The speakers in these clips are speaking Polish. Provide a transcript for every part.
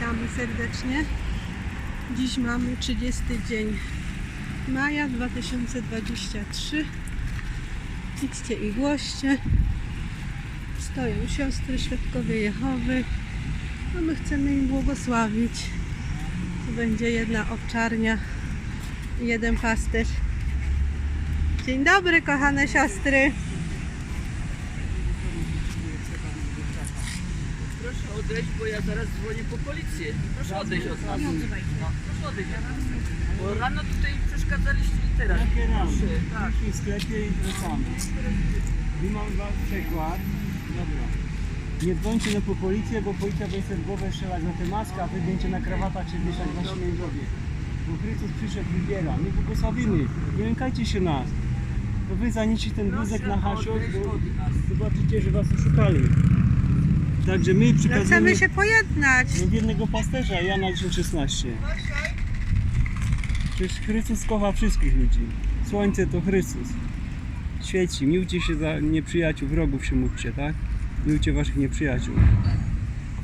Witamy serdecznie. Dziś mamy 30 dzień maja 2023. Idźcie i głoście. Stoją siostry świadkowie Jehowy. A my chcemy im błogosławić. Tu będzie jedna owczarnia i jeden pasterz. Dzień dobry, kochane siostry. Odejść, bo ja zaraz dzwonię po policję. Proszę odejść od nas. No, proszę odejść od nas. Bo rano tutaj przeszkadzaliście i teraz. Jakie rano? Proszę, tak. Byliśmy w sklepie i wracamy. I mam was przekład. Dobra. Nie dzwońcie na po policję, bo policja będzie w głowę strzelać na tę maskę, a wy będziecie na krawatach się wieszać na śmiejowie. Bo Chrystus przyszedł, wybiera. My błogosławimy. Nie lękajcie się nas. To wy zanieście ten wózek na hasiot, bo zobaczycie, że was oszukali. Także my No przekazujemy chcemy się pojednać. od jednego pasterza, Jana 1016. Przecież Chrystus kocha wszystkich ludzi. Słońce to Chrystus. Świeci, miłcie się za nieprzyjaciół, wrogów się módlcie, tak? Miłcie waszych nieprzyjaciół.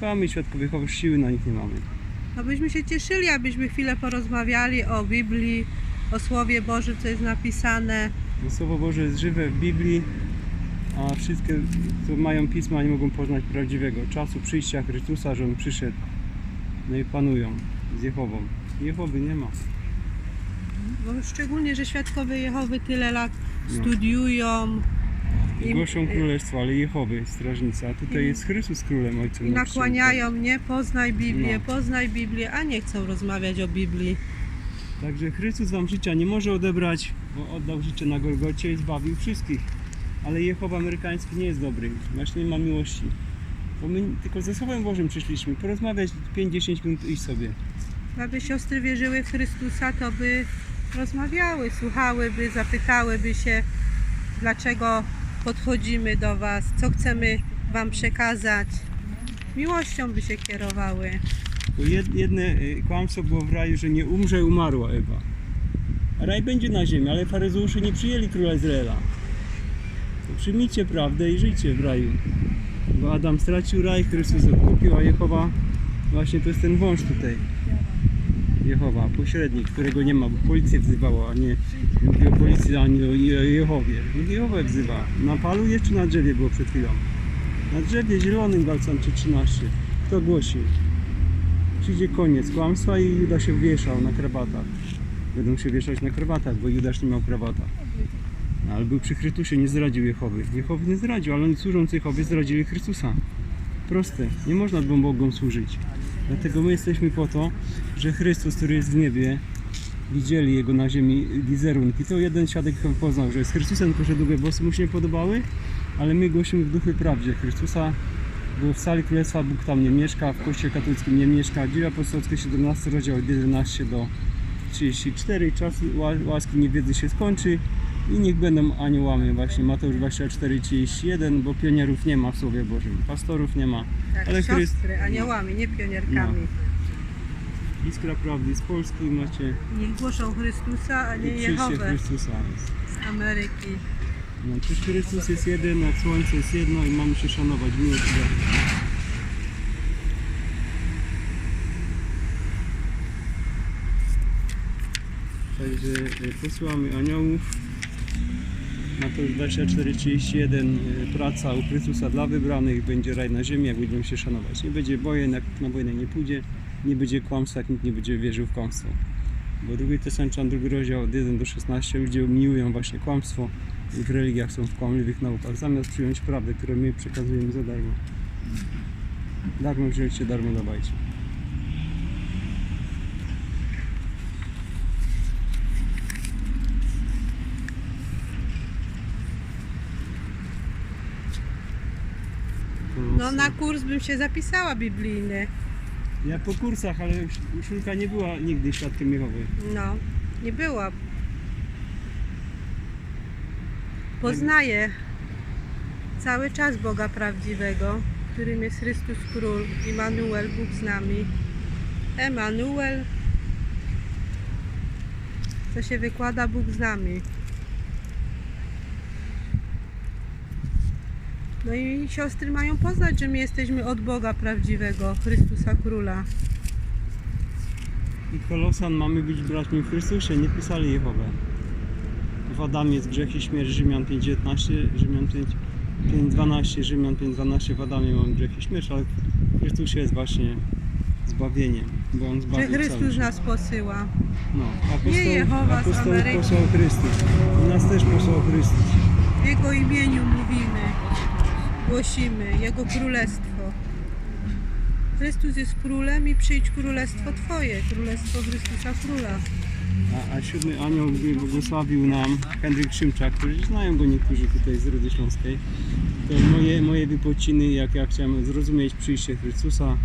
Kochamy świadkowie, choć siły na nich nie mamy. Abyśmy się cieszyli, abyśmy chwilę porozmawiali o Biblii, o Słowie Bożym, co jest napisane. Bo Słowo Boże jest żywe w Biblii, a wszystkie, co mają pisma, nie mogą poznać prawdziwego czasu przyjścia Chrystusa, że On przyszedł. No i panują z Jehową. Jehowy nie ma. Bo szczególnie, że świadkowie Jehowy tyle lat No. studiują I głoszą królestwo, ale Jehowy, strażnica. A tutaj jest Chrystus królem, ojcem i nakłaniają mnie, poznaj Biblię, No. poznaj Biblię, a nie chcą rozmawiać o Biblii. Także Chrystus wam życia nie może odebrać, bo oddał życie na Golgocie i zbawił wszystkich. Ale Jehowa amerykański nie jest dobry, właśnie nie ma miłości. Bo my tylko ze Słowem Bożym przyszliśmy, porozmawiać 5-10 minut i iść sobie. Aby siostry wierzyły w Chrystusa, to by rozmawiały, słuchałyby, zapytałyby się, dlaczego podchodzimy do Was, co chcemy Wam przekazać. Miłością by się kierowały. Bo jed, jedne y, kłamstwo było w raju, że nie umrze, umarła Ewa. Raj będzie na ziemi, ale faryzeusze nie przyjęli króla Izraela. Przyjmijcie prawdę i żyjcie w raju. Bo Adam stracił raj, Chrystus odkupił, a Jehowa właśnie to jest ten wąż tutaj. Jehowa, pośrednik, którego nie ma, bo policję wzywała, a nie mówi o policji, ani o Je- Jehowie. Niech Jehowę wzywa. Na palu jest czy na drzewie było przed chwilą? Na drzewie zielonym Galcan 13. Kto głosi? Przyjdzie koniec kłamstwa i Juda się wieszał na krabatach. Będą się wieszać na krawatach, bo Judasz nie miał krawata. No, Ale był przy Chrystusie, nie zdradził Jehowy. Jehowy nie zdradził, ale oni służący Jehowie zdradzili Chrystusa. Proste. Nie można dwóm Bogom służyć. Dlatego my jesteśmy po to, że Chrystus, który jest w niebie, widzieli Jego na ziemi wizerunki. To jeden świadek poznał, że z Chrystusem tylko, że długie włosy mu się nie podobały, ale my głosimy w duchu i prawdzie Chrystusa, bo w sali królestwa Bóg tam nie mieszka, w kościele katolickim nie mieszka. Dzieje apostolskie 17 rozdział od 11 do 34 czas ła- łaski niewiedzy się skończy i niech będą aniołami właśnie Mateusz 24 31, bo pionierów nie ma w Słowie Bożym, pastorów nie ma. Tak, Ale Chryst- siostry, aniołami, nie pionierkami. Iskra prawdy z Polski macie Niech głoszą Chrystusa, a nie Jehowę Chrystusa. z Ameryki. No, przecież Chrystus jest jeden, jak słońce jest jedno i mamy się szanować. Wiarę. Także e, posyłamy aniołów. Mateusz 24:31 e, praca u Chrystusa dla wybranych, będzie raj na ziemi, jak będziemy się szanować. Nie będzie wojen, jak na wojnę nie pójdzie, nie będzie kłamstwa, jak nikt nie będzie wierzył w kłamstwo. Bo drugi Tesaloniczan, drugi rozdział od 1 do 16 ludzie miłują właśnie kłamstwo i w religiach są w kłamliwych naukach, zamiast przyjąć prawdę, którą my przekazujemy za darmo. Darmo wzięcie, darmo dawajcie. No na kurs bym się zapisała biblijny. Ja po kursach, ale Szulka nie była nigdy świadkiem Jehowy. No, nie była. Poznaję cały czas Boga prawdziwego, którym jest Chrystus Król, Immanuel, Bóg z nami. Emanuel, co się wykłada Bóg z nami. No i siostry mają poznać, że my jesteśmy od Boga prawdziwego, Chrystusa Króla. i Kolosan mamy być braćmi w Chrystusie, nie pisali Jehowę. W Adamie jest grzech i śmierć, Rzymian 5.19, Rzymian 5, 5.12, Rzymian 5.12, w Adamie mamy grzech i śmierć, ale w Chrystusie jest właśnie zbawienie, bo On Że zbawił cały Chrystus nas posyła. No, apostoł, Nie Jehowa z apostoł Ameryki. posłał Chrystus. I nas też posłał Chrystus. W Jego imieniu mówimy, głosimy Jego królestwo. Chrystus jest królem i przyjdź królestwo Twoje, królestwo Chrystusa Króla. A, a siódmy anioł błogosławił nam Henryk Szymczak, którzy znają go niektórzy tutaj z Rody Śląskiej. To moje, moje wypociny, jak ja chciałem zrozumieć przyjście Chrystusa.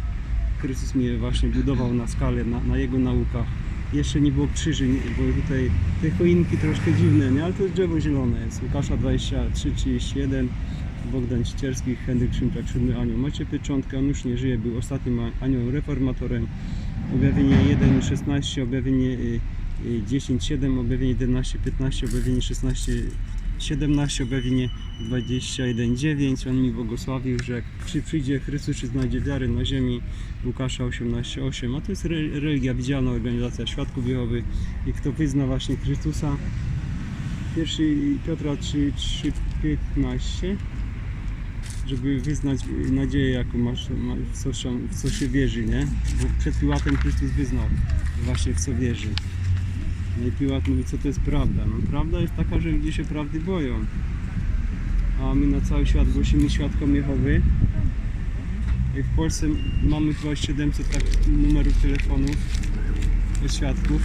Chrystus mnie właśnie budował na skalę, na, na Jego naukach. Jeszcze nie było krzyży, bo tutaj te choinki troszkę dziwne, nie? ale to jest drzewo zielone. Jest Łukasza 23, 31, Bogdan Cicierski, Henryk Szymczak, siódmy anioł. Macie pieczątkę, on już nie żyje, był ostatnim aniołem reformatorem. Objawienie 1, 16, objawienie y, y, 10, 7, objawienie 11, 15, objawienie 16, 17, objawienie 21, 9. On mi błogosławił, że jak przy, przyjdzie Chrystus, czy znajdzie wiarę na ziemi. Łukasza 18, 8. A to jest re, religia, widzialna organizacja Świadków Jehowy. I kto wyzna właśnie Chrystusa, pierwszy Piotra 3, 3, 15 żeby wyznać nadzieję, jaką masz, ma- w co, się- w co się wierzy, nie? Bo przed Piłatem Chrystus wyznał właśnie w co wierzy. No i Piłat mówi, co to jest prawda. No prawda jest taka, że ludzie się prawdy boją. A my na cały świat głosimy świadkom Jehowy. I w Polsce mamy chyba 700 tak numerów telefonów świadków.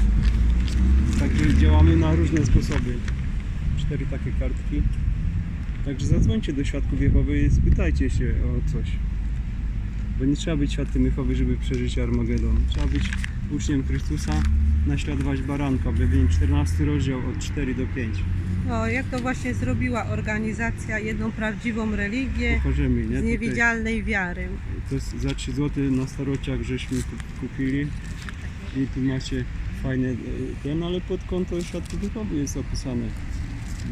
Także działamy na różne sposoby. Cztery takie kartki. Także zadzwońcie do Świadków Jehowy i spytajcie się o coś. Bo nie trzeba być Świadkiem Jehowy, żeby przeżyć Armagedon. Trzeba być uczniem Chrystusa, naśladować baranka. Objawienie 14 rozdział od 4 do 5. O, jak to właśnie zrobiła organizacja jedną prawdziwą religię Pokażemy, nie? z Tutaj niewidzialnej wiary. To jest za 3 zł na starociach żeśmy kup- kupili. I tu macie fajne e, ten, ale pod konto Świadków Jehowy jest opisane.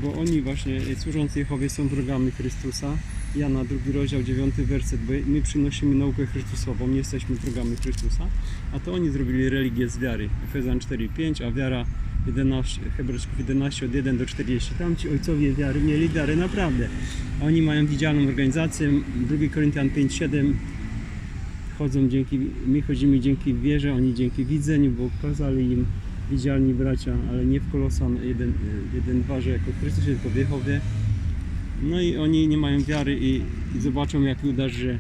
Bo oni właśnie e, służąc Jehowie są wrogami Chrystusa. Jana drugi rozdział, 9 werset, bo my przynosimy naukę Chrystusową, nie jesteśmy wrogami Chrystusa, a to oni zrobili religię z wiary. Efezjan 4,5, a wiara 11, Hebrajczyków 11 od 1 do 40. Tam ci ojcowie wiary mieli wiarę naprawdę. A oni mają widzialną organizację. 2 Koryntian 5,7 chodzą dzięki, my chodzimy dzięki wierze, oni dzięki widzeniu, bo kazali im widzialni bracia, ale nie w Kolosan 1.2, że jako Chrystus jest tylko w Jehowie. No i oni nie mają wiary i, i zobaczą jak Judasz, że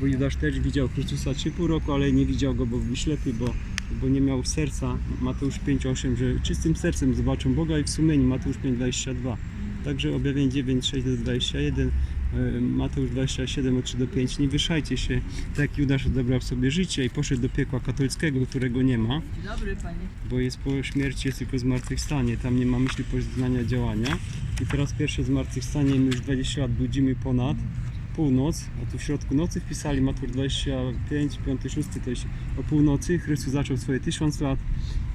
bo Judasz też widział Chrystusa 3,5 roku, ale nie widział go, bo był ślepy, bo, bo nie miał serca. Mateusz 5,8, że czystym sercem zobaczą Boga i w sumieniu Mateusz 5,22. Także objawienie 9, 6 do 21, e, Mateusz 27 od 3 do 5. Nie wyszajcie się, tak jak Judasz odebrał sobie życie i poszedł do piekła katolickiego, którego nie ma, dobry Panie. bo jest po śmierci, jest tylko zmartwychwstanie. Tam nie ma myśli poznania działania. I teraz pierwsze zmartwychwstanie, my już 20 lat budzimy ponad północ, a tu w środku nocy wpisali Mateusz 25, 5, 6, to jest o północy. Chrystus zaczął swoje tysiąc lat,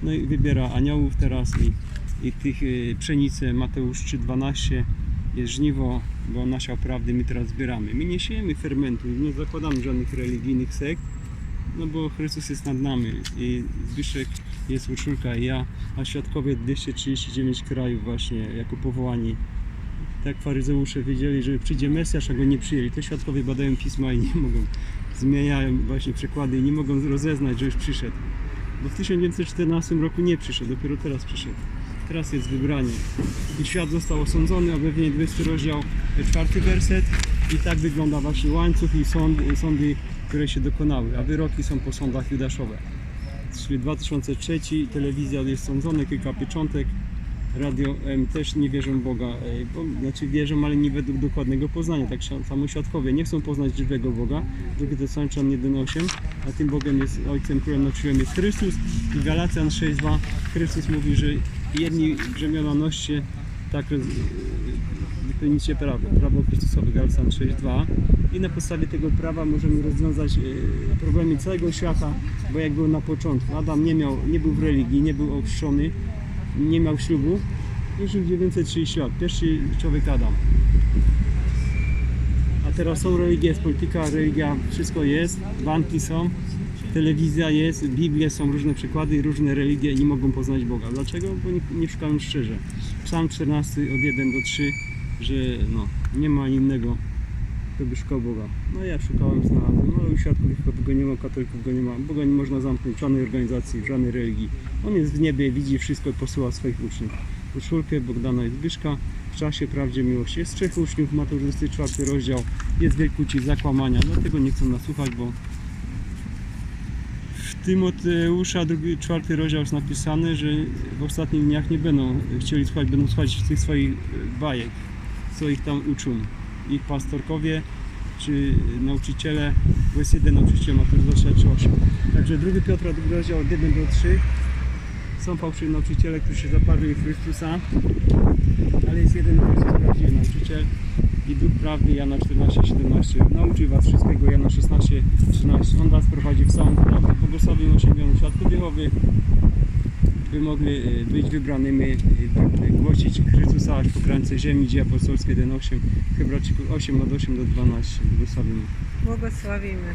no i wybiera aniołów teraz i, i tych y, pszenicę Mateusz 3,12 jest żniwo, bo on nasiał prawdy, my teraz zbieramy. My nie siejemy fermentu, nie zakładamy żadnych religijnych sekt, no bo Chrystus jest nad nami i Zbyszek jest uczulka i ja, a świadkowie 239 krajów właśnie jako powołani. Tak faryzeusze wiedzieli, że przyjdzie Mesjasz, a go nie przyjęli. To świadkowie badają pisma i nie mogą, zmieniają właśnie przekłady i nie mogą rozeznać, że już przyszedł. Bo w 1914 roku nie przyszedł, dopiero teraz przyszedł. Teraz jest wybranie. I świat został osądzony, objawienie 20 rozdział, czwarty werset. I tak wygląda właśnie łańcuch i sądy, sądy które się dokonały, a wyroki są po sądach judaszowe. Czyli 2003 telewizja jest sądzona, kilka pieczątek, radio M też nie wierzą w Boga, e, bo, znaczy wierzą, ale nie według dokładnego poznania, tak samo świadkowie nie chcą poznać żywego Boga, drugi Tesaloniczan 1.8, a tym Bogiem jest Ojcem, Królem, Nauczycielem jest Chrystus. I Galacjan 6.2 Chrystus mówi, że jedni brzemiona noście, tak wypełnicie prawo, prawo Chrystusowe Galacjan 6.2 i na podstawie tego prawa możemy rozwiązać e, problemy całego świata, bo jak było na początku, Adam nie miał, nie był w religii, nie był ochrzczony, nie miał ślubu i żył 930 lat. Pierwszy człowiek Adam. A teraz są religie, jest polityka, religia, wszystko jest, banki są, telewizja jest, Biblia, są różne przykłady i różne religie i nie mogą poznać Boga. Dlaczego? Bo nie, nie szukają szczerze. Psalm 14 od 1 do 3, że no, nie ma innego, kto by szukał Boga. No ja szukałem, znalazłem, no ale u świadków go nie ma, katolików go nie ma. Boga nie można zamknąć w żadnej organizacji, w żadnej religii. On jest w niebie, widzi wszystko i posyła swoich uczniów. Urszulkę, Bogdana i Zbyszka w czasie prawdzie miłości. Jest trzech uczniów, ma to 24 rozdział, jest wielkuci zakłamania, dlatego nie chcą nas słuchać, bo Tymoteusza, drugi, czwarty rozdział jest napisane, że w ostatnich dniach nie będą chcieli słuchać, będą słuchać tych swoich e, bajek, co ich tam uczą. Ich pastorkowie czy nauczyciele, bo jest jeden nauczyciel, ma to 28. Także drugi Piotra, drugi rozdział od 1 do 3. Są fałszywi nauczyciele, którzy się zaparli Chrystusa, ale jest jeden Chrystus, prawdziwy nauczyciel Prawdy Jana 14, 17 nauczy was wszystkiego Jana 16, 13 On was prowadzi w całą prawdę błogosławił osiągniętych świadków Jehowy by mogli e, być wybranymi e, by głosić Chrystusa aż po krańce ziemi dzieje apostolskie 1, 8 Hebrajczyków 8 od 8 do 12 błogosławimy Błogosławimy.